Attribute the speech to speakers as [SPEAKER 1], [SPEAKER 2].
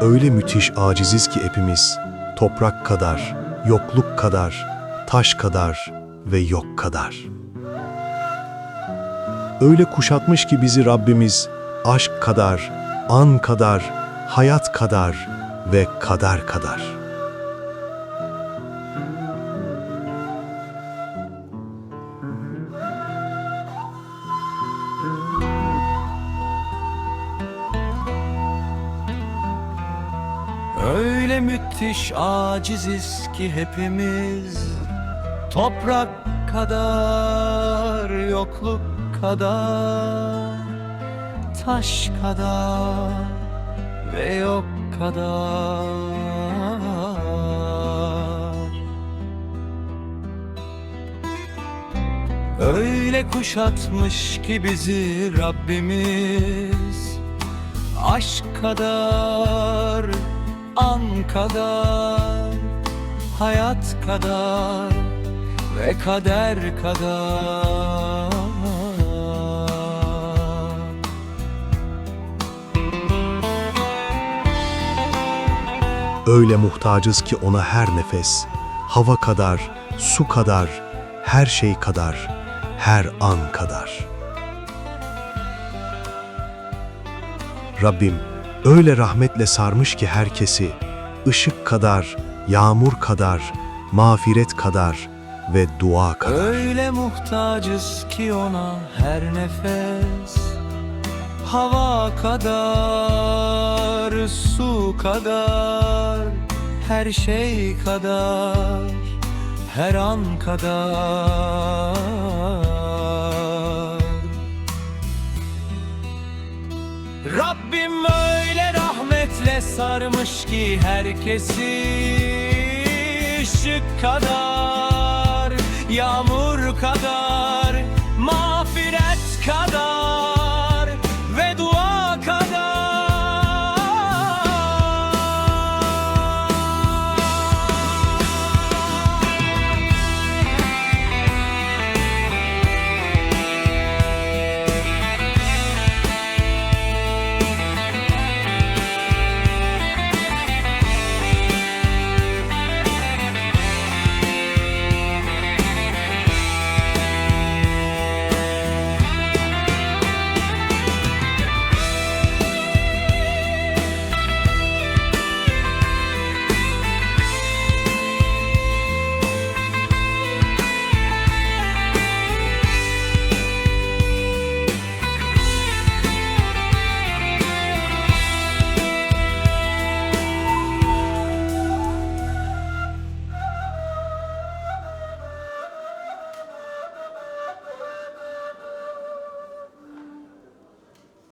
[SPEAKER 1] Öyle müthiş aciziz ki hepimiz, toprak kadar, yokluk kadar, taş kadar ve yok kadar. Öyle kuşatmış ki bizi Rabbimiz, aşk kadar, an kadar, hayat kadar ve kader kadar.
[SPEAKER 2] Öyle müthiş aciziz ki hepimiz Toprak kadar, yokluk kadar Taş kadar ve yok kadar Öyle kuşatmış ki bizi Rabbimiz Aşk kadar, an kadar, hayat kadar ve kader kadar.
[SPEAKER 1] Öyle muhtacız ki ona her nefes, hava kadar, su kadar, her şey kadar, her an kadar. Rabbim öyle rahmetle sarmış ki herkesi, ışık kadar, yağmur kadar, mağfiret kadar ve dua kadar.
[SPEAKER 2] Öyle muhtacız ki ona her nefes Hava kadar, su kadar Her şey kadar, her an kadar. Rabbim öyle rahmetle sarmış ki herkesi ışık kadar, yağmur kadar,